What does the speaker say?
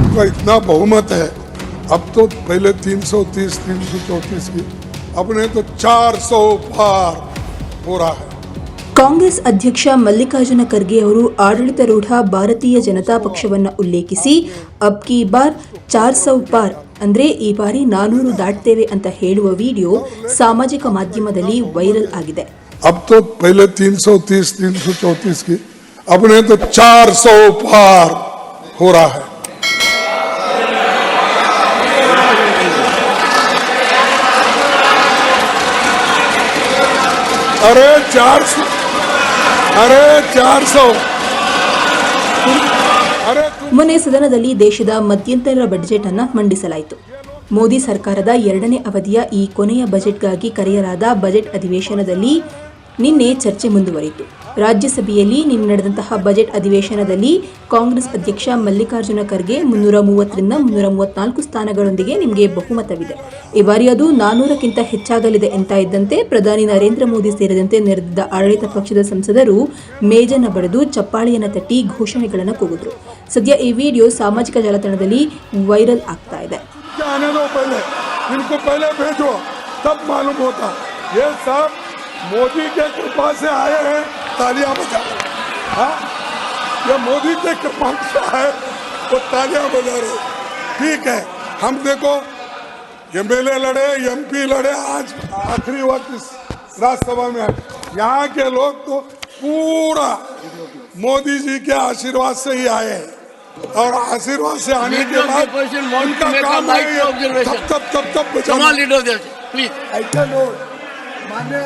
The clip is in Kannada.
आपका इतना बहुमत है अब तो पहले 330 334 की अपने तो 400 पार हो रहा है ಕಾಂಗ್ರೆಸ್ ಅಧ್ಯಕ್ಷ ಮಲ್ಲಿಕಾರ್ಜುನ ಖರ್ಗೆ ಅವರು ಆಡಳಿತಾರೂಢ ಭಾರತೀಯ ಜನತಾ ಪಕ್ಷವನ್ನ ಉಲ್ಲೇಖಿಸಿ ಅಬ್ ಕಿ ಬಾರ್ ಚಾರ್ ಸೌ ಪಾರ್ ಅಂದ್ರೆ ಈ ಬಾರಿ ನಾನೂರು ದಾಟ್ತೇವೆ ಅಂತ ಹೇಳುವ ವಿಡಿಯೋ ಸಾಮಾಜಿಕ ಮಾಧ್ಯಮದಲ್ಲಿ ವೈರಲ್ ಆಗಿದೆ अब तो पहले 330 334 की अपने तो 400 पार हो रहा है अरे 400 अरे 400 अरे तुम ಮೊನ್ನೆ ಸದನದಲ್ಲಿ ದೇಶದ ಮಧ್ಯಂತರ ಬಜೆಟ್ ಅನ್ನ ಮಂಡಿಸಲಾಯಿತು ಮೋದಿ ಸರ್ಕಾರದ ಎರಡನೇ ಅವಧಿಯ ಈ ಕೊನೆಯ ಬಜೆಟ್ಗಾಗಿ ಕರೆಯಲಾದ ಬಜೆಟ್ ಅಧಿವೇಶನದಲ್ಲಿ ನಿನ್ನೆ ಚರ್ಚೆ ಮುಂದುವರಿಯಿತು ರಾಜ್ಯಸಭೆಯಲ್ಲಿ ನಿನ್ನೆ ನಡೆದಂತಹ ಬಜೆಟ್ ಅಧಿವೇಶನದಲ್ಲಿ ಕಾಂಗ್ರೆಸ್ ಅಧ್ಯಕ್ಷ ಮಲ್ಲಿಕಾರ್ಜುನ ಖರ್ಗೆ ಮುನ್ನೂರ ಮೂವತ್ತರಿಂದ ಮುನ್ನೂರ ಮೂವತ್ನಾಲ್ಕು ಸ್ಥಾನಗಳೊಂದಿಗೆ ನಿಮಗೆ ಬಹುಮತವಿದೆ ಈ ಬಾರಿ ಅದು ನಾನೂರಕ್ಕಿಂತ ಹೆಚ್ಚಾಗಲಿದೆ ಅಂತ ಇದ್ದಂತೆ ಪ್ರಧಾನಿ ನರೇಂದ್ರ ಮೋದಿ ಸೇರಿದಂತೆ ನೆರೆದಿದ್ದ ಆಡಳಿತ ಪಕ್ಷದ ಸಂಸದರು ಮೇಜನ್ನ ಬಡಿದು ಚಪ್ಪಾಳೆಯನ್ನ ತಟ್ಟಿ ಘೋಷಣೆಗಳನ್ನು ಕೂಗಿದ್ರು ಸದ್ಯ ಈ ವಿಡಿಯೋ ಸಾಮಾಜಿಕ ಜಾಲತಾಣದಲ್ಲಿ ವೈರಲ್ ಆಗ್ತಾ ಇದೆ क्या आने दो पहले इनको पहले भेजो तब मालूम होता ये सब मोदी के कृपा से आए हैं तालियाँ बजा हाँ? ये मोदी के कृपा से आए वो तालियाँ बजा रहे ठीक है हम देखो एमएलए लड़े एमपी लड़े आज आखिरी वक्त इस राज्यसभा में आए यहाँ के लोग तो पूरा मोदी जी के आशीर्वाद से ही आए हैं। और आशीर्वाद से आने के बाद उनका काम है. तब तब तब तब बचाना the, please. ऐसा लोग मान्य